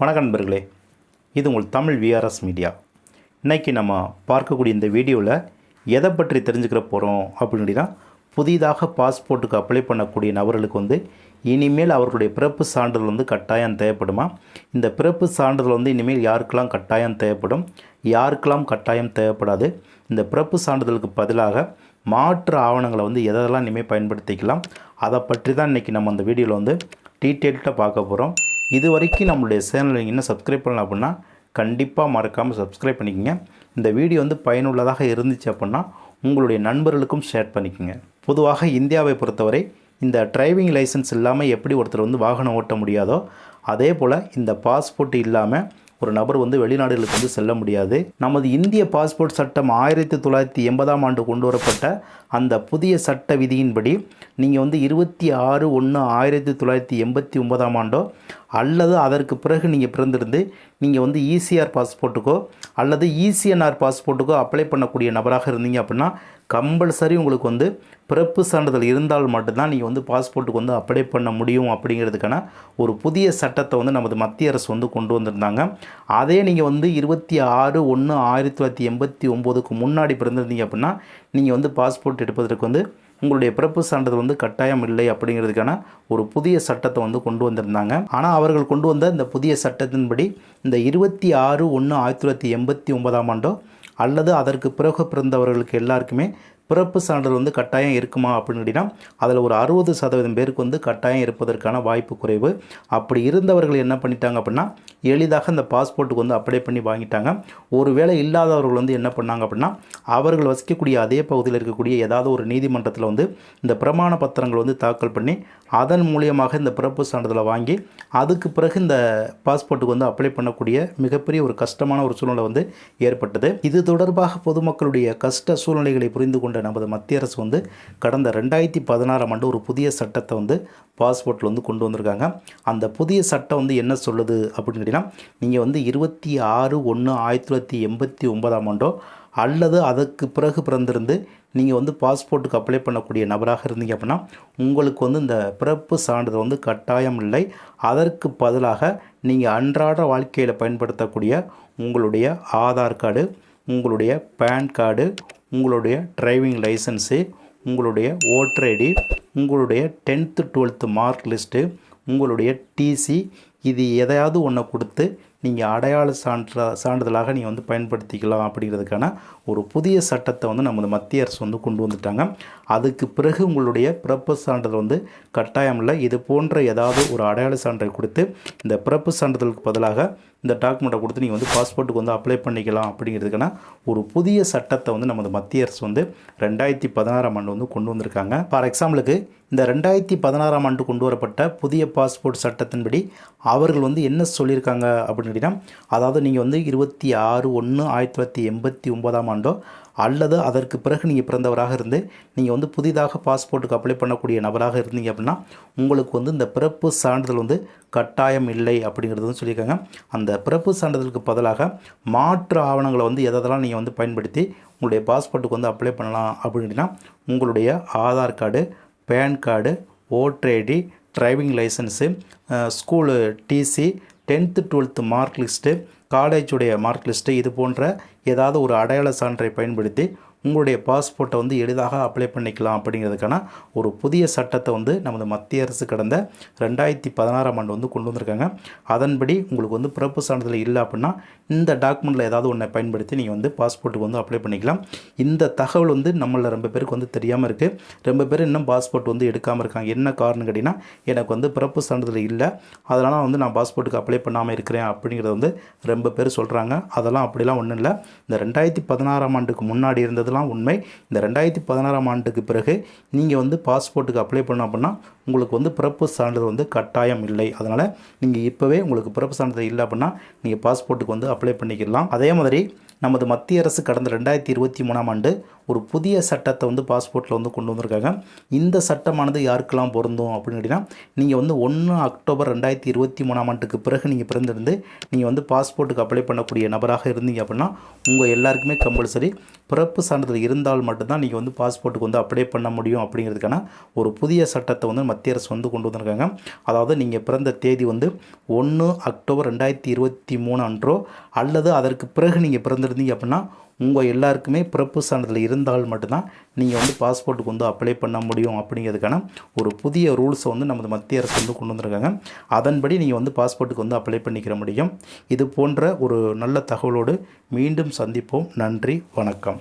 வணக்கம் நண்பர்களே. இது உங்கள் தமிழ் விஆர்எஸ் மீடியா இன்னைக்கு நம்ம பார்க்கக்கூடிய இந்த வீடியோவில் எதை பற்றி தெரிஞ்சுக்கிற போகிறோம் அப்படின்னா புதிதாக பாஸ்போர்ட்டுக்கு அப்ளை பண்ணக்கூடிய நபர்களுக்கு வந்து இனிமேல் அவர்களுடைய பிறப்பு சான்றிதழ் வந்து கட்டாயம் தேவைப்படுமா? இந்த பிறப்பு சான்றிதழ் வந்து இனிமேல் யாருக்கெல்லாம் கட்டாயம் தேவைப்படும்? யாருக்கெல்லாம் கட்டாயம் தேவைப்படாது? இந்த பிறப்பு சான்றிதழுக்கு பதிலாக மாற்று ஆவணங்களை வந்து எதெல்லாம் இனிமேல் பயன்படுத்திக்கலாம்? அதை பற்றி தான் இன்றைக்கி நம்ம அந்த வீடியோவில் வந்து டீட்டெயில்டாக பார்க்க போகிறோம் இது வரைக்கும் நம்மளுடைய சேனல் என்ன சப்ஸ்கிரைப் பண்ணலாம் அப்படின்னா கண்டிப்பாக மறக்காமல் சப்ஸ்கிரைப் பண்ணிக்கோங்க. இந்த வீடியோ வந்து பயனுள்ளதாக இருந்துச்சு அப்படின்னா உங்களுடைய நண்பர்களுக்கும் ஷேர் பண்ணிக்கோங்க. பொதுவாக இந்தியாவை பொறுத்தவரை இந்த டிரைவிங் லைசன்ஸ் இல்லாமல் எப்படி ஒருத்தர் வந்து வாகனம் ஓட்ட முடியாதோ அதே போல் இந்த பாஸ்போர்ட் இல்லாமல் ஒரு நபர் வந்து வெளிநாடுகளுக்கு வந்து செல்ல முடியாது. நமது இந்திய பாஸ்போர்ட் சட்டம் ஆயிரத்தி தொள்ளாயிரத்தி எண்பதாம் ஆண்டு கொண்டு வரப்பட்ட அந்த புதிய சட்ட விதியின்படி நீங்கள் வந்து இருபத்தி ஆறு ஒன்று ஆயிரத்தி தொள்ளாயிரத்தி எண்பத்தி ஒன்பதாம் ஆண்டோ அல்லது அதற்கு பிறகு நீங்கள் பிறந்திருந்து நீங்கள் வந்து இசிஆர் பாஸ்போர்ட்டுக்கோ அல்லது இசிஎன்ஆர் பாஸ்போர்ட்டுக்கோ அப்ளை பண்ணக்கூடிய நபராக இருந்தீங்க அப்படின்னா கம்பல்சரி உங்களுக்கு வந்து பிறப்பு சான்றிதழ் இருந்தால் மட்டும்தான் நீங்கள் வந்து பாஸ்போர்ட்டுக்கு வந்து அப்ளை பண்ண முடியும் அப்படிங்கிறதுக்கான ஒரு புதிய சட்டத்தை வந்து நமது மத்திய அரசு வந்து கொண்டு வந்திருந்தாங்க. அதே நீங்கள் வந்து இருபத்தி ஆறு ஒன்று ஆயிரத்தி தொள்ளாயிரத்தி எண்பத்தி ஒம்போதுக்கு முன்னாடி பிறந்திருந்தீங்க அப்படின்னா நீங்கள் வந்து பாஸ்போர்ட் எடுப்பதற்கு வந்து உங்களுடைய பிறப்பு சான்றிதழ் வந்து கட்டாயம் இல்லை அப்படிங்கிறதுக்கான ஒரு புதிய சட்டத்தை வந்து கொண்டு வந்திருந்தாங்க. ஆனால் அவர்கள் கொண்டு வந்த இந்த புதிய சட்டத்தின்படி இந்த இருபத்தி ஆறு ஒன்று ஆயிரத்தி தொள்ளாயிரத்தி எண்பத்தி ஒன்பதாம் ஆண்டோ அல்லது அதற்கு பிறகு பிறந்தவர்களுக்கு எல்லாருக்குமே பிறப்பு சான்றிதழ் வந்து கட்டாயம் இருக்குமா அப்படின்னு கேட்டிங்கன்னா அதில் ஒரு அறுபது சதவீதம் பேருக்கு வந்து கட்டாயம் இருப்பதற்கான வாய்ப்பு குறைவு. அப்படி இருந்தவர்கள் என்ன பண்ணிட்டாங்க அப்படின்னா எளிதாக இந்த பாஸ்போர்ட்டுக்கு வந்து அப்ளை பண்ணி வாங்கிட்டாங்க. ஒருவேளை இல்லாதவர்கள் வந்து என்ன பண்ணாங்க அப்படின்னா அவர்கள் வசிக்கக்கூடிய அதே பகுதியில் இருக்கக்கூடிய ஏதாவது ஒரு நீதிமன்றத்தில் வந்து இந்த பிரமாண பத்திரங்கள் வந்து தாக்கல் பண்ணி அதன் மூலியமாக இந்த பிறப்பு சான்றிதழை வாங்கி அதுக்கு பிறகு இந்த பாஸ்போர்ட்டுக்கு வந்து அப்ளை பண்ணக்கூடிய மிகப்பெரிய ஒரு கஷ்டமான ஒரு சூழ்நிலை வந்து ஏற்பட்டது. இது தொடர்பாக பொதுமக்களுடைய கஷ்ட சூழ்நிலைகளை புரிந்து கொண்ட நமது மத்திய அரசு வந்து கடந்த ரெண்டாயிரத்தி பதினாறாம் ஆண்டு ஒரு புதிய சட்டத்தை வந்து பாஸ்போர்ட்டில் வந்து கொண்டு வந்திருக்காங்க. அந்த புதிய சட்டம் வந்து என்ன சொல்லுது அப்படின்னு கேட்டிங்கன்னா நீங்கள் வந்து இருபத்தி ஆறு ஒன்று ஆயிரத்தி தொள்ளாயிரத்தி எண்பத்தி ஒன்பதாம் ஆண்டோ அல்லது அதுக்கு பிறகு பிறந்திருந்து நீங்கள் வந்து பாஸ்போர்ட்டுக்கு அப்ளை பண்ணக்கூடிய நபராக இருந்தீங்க அப்படின்னா உங்களுக்கு வந்து இந்த பிறப்பு சான்றிதழ் வந்து கட்டாயம் இல்லை. அதற்கு பதிலாக நீங்கள் அன்றாட வாழ்க்கையில் பயன்படுத்தக்கூடிய உங்களுடைய ஆதார் கார்டு உங்களுடைய பேன் கார்டு உங்களுடைய டிரைவிங் லைசன்ஸு உங்களுடைய ஓட்டர் ஐடி உங்களுடைய டென்த்து டுவெல்த்து மார்க் லிஸ்ட்டு உங்களுடைய டிசி இது எதையாவது ஒன்றை கொடுத்து நீங்கள் அடையாள சான்ற சான்றிதழாக நீங்கள் வந்து பயன்படுத்திக்கலாம் அப்படிங்கிறதுக்கான ஒரு புதிய சட்டத்தை வந்து நமது மத்திய அரசு வந்து கொண்டு வந்துட்டாங்க. அதுக்கு பிறகு உங்களுடைய பிறப்பு சான்றிதழ் வந்து கட்டாயம் இல்லை. இது போன்ற ஏதாவது ஒரு அடையாள சான்றை கொடுத்து இந்த பிறப்பு சான்றிதழுக்கு பதிலாக இந்த டாக்குமெண்ட்டை கொடுத்து நீங்கள் வந்து பாஸ்போர்ட்டுக்கு வந்து அப்ளை பண்ணிக்கலாம் அப்படிங்கிறதுக்கான ஒரு புதிய சட்டத்தை வந்து நமது மத்திய அரசு வந்து ரெண்டாயிரத்தி பதினாறாம் ஆண்டு வந்து கொண்டு வந்திருக்காங்க. ஃபார் எக்ஸாம்பிளுக்கு இந்த ரெண்டாயிரத்தி பதினாறாம் ஆண்டு கொண்டு வரப்பட்ட புதிய பாஸ்போர்ட் சட்டத்தின்படி அவர்கள் வந்து என்ன சொல்லியிருக்காங்க அப்படின்னு கேட்டிங்கன்னா அதாவது நீங்கள் வந்து இருபத்தி ஆறு ஒன்று ஆயிரத்தி தொள்ளாயிரத்தி எண்பத்தி ஒன்பதாம் ஆண்டோ அல்லது அதற்கு பிறகு நீங்கள் பிறந்தவராக இருந்து நீங்கள் வந்து புதிதாக பாஸ்போர்ட்டுக்கு அப்ளை பண்ணக்கூடிய நபராக இருந்தீங்க அப்படின்னா உங்களுக்கு வந்து இந்த பிறப்பு சான்றிதழ் வந்து கட்டாயம் இல்லை அப்படிங்கிறது வந்து சொல்லியிருக்காங்க. அந்த பிறப்பு சான்றிதழுக்கு பதிலாக மாற்று ஆவணங்களை வந்து எதெல்லாம் நீங்கள் வந்து பயன்படுத்தி உங்களுடைய பாஸ்போர்ட்டுக்கு வந்து அப்ளை பண்ணலாம் அப்படின்னா உங்களுடைய Aadhaar card PAN card voter ID driving licence school TC tenth twelfth mark list காலேஜுடைய mark list இது போன்ற ஏதாவது ஒரு அடையாள சான்றை பயன்படுத்தி உங்களுடைய பாஸ்போர்ட்டை வந்து எளிதாக அப்ளை பண்ணிக்கலாம் அப்படிங்கிறதுக்கான ஒரு புதிய சட்டத்தை வந்து நமது மத்திய அரசு கடந்த ரெண்டாயிரத்தி பதினாறாம் ஆண்டு வந்து கொண்டு வந்திருக்காங்க. அதன்படி உங்களுக்கு வந்து பிறப்பு சான்றிதழ் இல்லை அப்படின்னா இந்த டாக்குமெண்ட்டில் ஏதாவது ஒன்றை பயன்படுத்தி நீங்கள் வந்து பாஸ்போர்ட்டுக்கு வந்து அப்ளை பண்ணிக்கலாம். இந்த தகவல் வந்து நம்மளில் ரொம்ப பேருக்கு வந்து தெரியாமல் இருக்குது ரொம்ப பேர் இன்னும் பாஸ்போர்ட் வந்து எடுக்காமல் இருக்காங்க. என்ன காரணம் கேட்டிங்கன்னா எனக்கு வந்து பிறப்பு சான்றிதழ் இல்லை. அதனால் வந்து நான் பாஸ்போர்ட்டுக்கு அப்ளை பண்ணாமல் இருக்கிறேன் அப்படிங்கிறத வந்து ரொம்ப பேர் சொல்கிறாங்க அதெல்லாம் அப்படிலாம் ஒன்றும் இல்லை. இந்த ரெண்டாயிரத்தி பதினாறாம் ஆண்டுக்கு முன்னாடி இருந்தது அதெல்லாம் உண்மை. இந்த ரெண்டாயிரத்தி பதினாறாம் ஆண்டுக்கு பிறகு நீங்கள் வந்து பாஸ்போர்ட்டுக்கு அப்ளை பண்ணோம் அப்படின்னா உங்களுக்கு வந்து பிறப்பு சான்றிதழ் வந்து கட்டாயம் இல்லை. அதனால் நீங்கள் இப்போவே உங்களுக்கு பிறப்பு சான்றிதழ் இல்லை அப்படின்னா நீங்கள் பாஸ்போர்ட்டுக்கு வந்து அப்ளை பண்ணிக்கலாம். அதே மாதிரி நமது மத்திய அரசு கடந்த ரெண்டாயிரத்தி இருபத்தி மூணாம் ஆண்டு ஒரு புதிய சட்டத்தை வந்து பாஸ்போர்ட்டில் வந்து கொண்டு வந்திருக்காங்க. இந்த சட்டமானது யாருக்கெல்லாம் பொருந்தும் அப்படின்னு கேட்டிங்கன்னா நீங்கள் வந்து ஒன்று அக்டோபர் ரெண்டாயிரத்தி இருபத்தி மூணாம் ஆண்டுக்கு பிறகு நீங்கள் பிறந்திருந்து நீங்கள் வந்து பாஸ்போர்ட்டுக்கு அப்ளை பண்ணக்கூடிய நபராக இருந்தீங்க அப்படின்னா உங்கள் எல்லாருக்குமே கம்பல்சரி பிறப்பு சான்றிதழ் இருந்தால் மட்டும்தான் நீங்கள் வந்து பாஸ்போர்ட்டுக்கு வந்து அப்ளை பண்ண முடியும் அப்படிங்கிறதுக்கான ஒரு புதிய சட்டத்தை வந்து மத்திய மத்திய அரசு வந்து கொண்டு வந்திருக்காங்க. அதாவது நீங்கள் பிறந்த தேதி வந்து ஒன்று அக்டோபர் ரெண்டாயிரத்தி இருபத்தி மூணு அன்றோ அல்லது அதற்கு பிறகு நீங்கள் பிறந்திருந்தீங்க அப்படின்னா உங்கள் எல்லாருக்குமே பிறப்பு சான்றிதழ் இருந்தால் மட்டும்தான் நீங்கள் வந்து பாஸ்போர்ட்டுக்கு வந்து அப்ளை பண்ண முடியும் அப்படிங்கிறதுக்கான ஒரு புதிய ரூல்ஸை வந்து நமது மத்திய அரசு வந்து கொண்டு வந்திருக்காங்க. அதன்படி நீங்கள் வந்து பாஸ்போர்ட்டுக்கு வந்து அப்ளை பண்ணிக்கிற முடியும். இது போன்ற ஒரு நல்ல தகவலோடு மீண்டும் சந்திப்போம். நன்றி வணக்கம்.